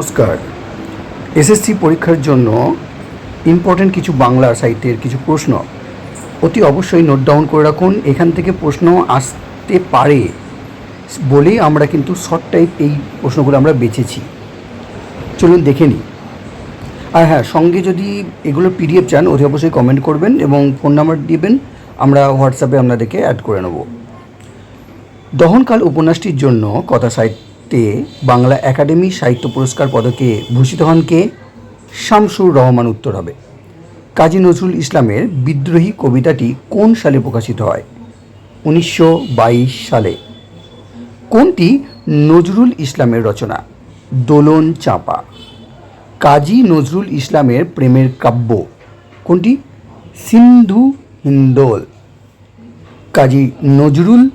নমস্কার। এসএসসি পরীক্ষার জন্য ইম্পর্টেন্ট কিছু বাংলা সাহিত্যের কিছু প্রশ্ন। অতি অবশ্যই নোট ডাউন করে রাখুন, এখান থেকে প্রশ্ন আসতে পারে বলেই আমরা কিন্তু শর্ট টাইপ এই প্রশ্নগুলো আমরা বেছেছি। চলুন দেখে নিই। আর হ্যাঁ সঙ্গে যদি এগুলো পিডিএফ চান, অতি অবশ্যই কমেন্ট করবেন এবং ফোন নাম্বার দিবেন, আমরা হোয়াটসঅ্যাপে আপনাদেরকে অ্যাড করে নেব। দহনকাল উপন্যাসটির জন্য কথা সাহিত্যে বাংলা একাডেমি সাহিত্য পুরস্কার পদকে ভূষিত হন কে? শামসুর রহমান উত্তর হবে। কাজী নজরুল ইসলামের বিদ্রোহী কবিতাটি কোন সালে প্রকাশিত হয়? উনিশশো বাইশ সালে। কোনটি নজরুল ইসলামের রচনা? দোলন চাঁপা। কাজী নজরুল ইসলামের প্রেমের কাব্য। কোনটি? সিন্ধু হিন্দোল। কাজী নজরুল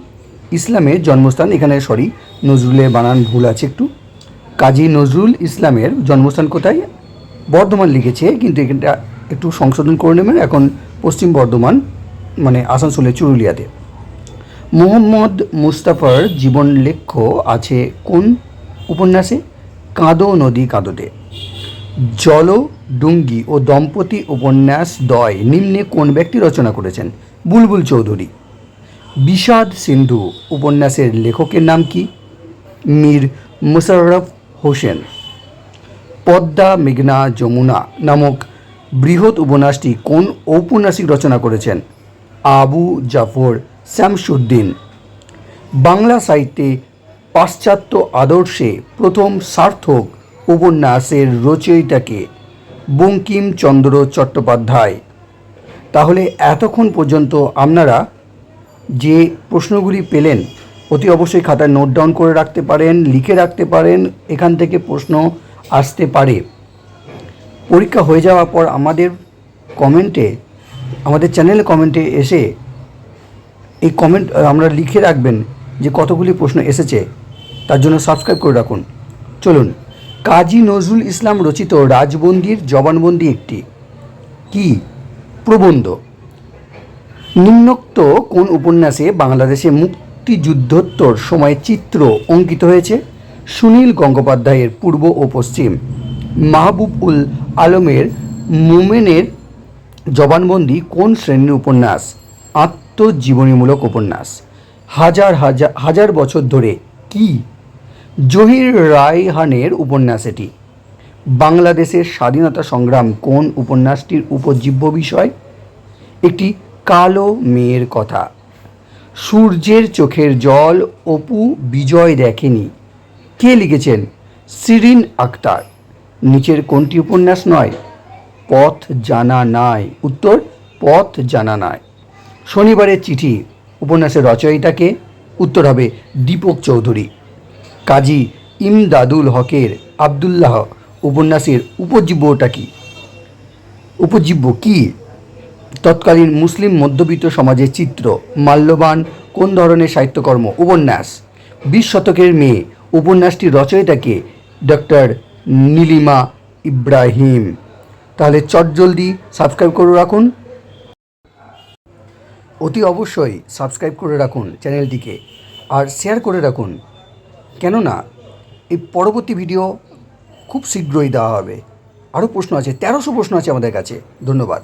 ইসলামের জন্মস্থান, এখানে সরি নজরুলের বানান ভুল আছে একটু। কাজী নজরুল ইসলামের জন্মস্থান কোথায়? বর্ধমান লিখেছে, কিন্তু এটা একটু সংশোধন করে নেবেন। এখন পশ্চিম বর্ধমান মানে আসানসোলের চুরুলিয়াতে। মোহাম্মদ মুস্তাফার জীবন লেখ্য আছে কোন উপন্যাসে? কাঁদো নদী কাঁদোতে। জল, ডুঙ্গি ও দম্পতি উপন্যাস দয়, নিম্নে কোন ব্যক্তি রচনা করেছেন? বুলবুল চৌধুরী। বিষাদ সিন্ধু উপন্যাসের লেখকের নাম কি? মীর মুশাররফ হোসেন। পদ্মা মেঘনা যমুনা নামক বৃহৎ উপন্যাসটি কোন ঔপন্যাসিক রচনা করেছেন? আবু জাফর শ্যামসুদ্দিন বাংলা সাহিত্যে পাশ্চাত্য আদর্শে প্রথম সার্থক উপন্যাসের রচয়িতাকে বঙ্কিমচন্দ্র চট্টোপাধ্যায়। তাহলে এতক্ষণ পর্যন্ত আপনারা যে প্রশ্নগুলি পেলেন, অতি অবশ্যই খাতায় নোট ডাউন করে রাখতে পারেন, লিখে রাখতে পারেন, এখান থেকে প্রশ্ন আসতে পারে। পরীক্ষা হয়ে যাওয়ার পর আমাদের কমেন্টে আমাদের চ্যানেলে কমেন্টে এসে, এই কমেন্ট আমরা লিখে রাখবেন যে কতগুলি প্রশ্ন এসেছে, তার জন্য সাবস্ক্রাইব করে রাখুন। চলুন, কাজী নজরুল ইসলাম রচিত রাজবন্দির জবানবন্দি একটি, কি প্রবন্ধ? নিম্নোক্ত কোন উপন্যাসে বাংলাদেশে মুক্তিযুদ্ধোত্তর সময় চিত্র অঙ্কিত হয়েছে? সুনীল গঙ্গোপাধ্যায়ের পূর্ব ও পশ্চিম। মাহবুব উল আলমের মোমেনের জবানবন্দি কোন শ্রেণির উপন্যাস? আত্মজীবনীমূলক উপন্যাস। হাজার হাজার হাজার বছর ধরে কি? জহির রায়হানের উপন্যাস এটি। বাংলাদেশের স্বাধীনতা সংগ্রাম কোন উপন্যাসটির উপজীব্য বিষয়? একটি কালো মেয়ের কথা। সূর্যের চোখের জল অপু বিজয় দেখেনি। কে লিখেছেন? সিরিন আক্তার। নিচের কোনটি উপন্যাস নয়? পথ জানা নাই। উত্তর, পথ জানা নাই। শনিবারের চিঠি। উপন্যাসের রচয়িতাকে উত্তর হবে দীপক চৌধুরী। কাজী ইমদাদুল হকের আবদুল্লাহ। উপন্যাসের উপজীব্যটা কি? উপজীব্য কি? তৎকালীন মুসলিম মধ্যবিত্ত সমাজের চিত্র, মাল্যবান, কোন ধরনের সাহিত্যকর্ম? উপন্যাস। বিশ শতকের মেয়ে। উপন্যাসটির রচয়িতাকে ডক্টর নীলিমা ইব্রাহিম। তাহলে চটজলদি সাবস্ক্রাইব করে রাখুন। অতি অবশ্যই সাবস্ক্রাইব করে রাখুন চ্যানেলটিকে আর শেয়ার করে রাখুন। কেননা, এই পরবর্তী ভিডিও খুব শীঘ্রই দেওয়া হবে। আরও প্রশ্ন আছে, তেরোশো প্রশ্ন আছে আমাদের কাছে। ধন্যবাদ।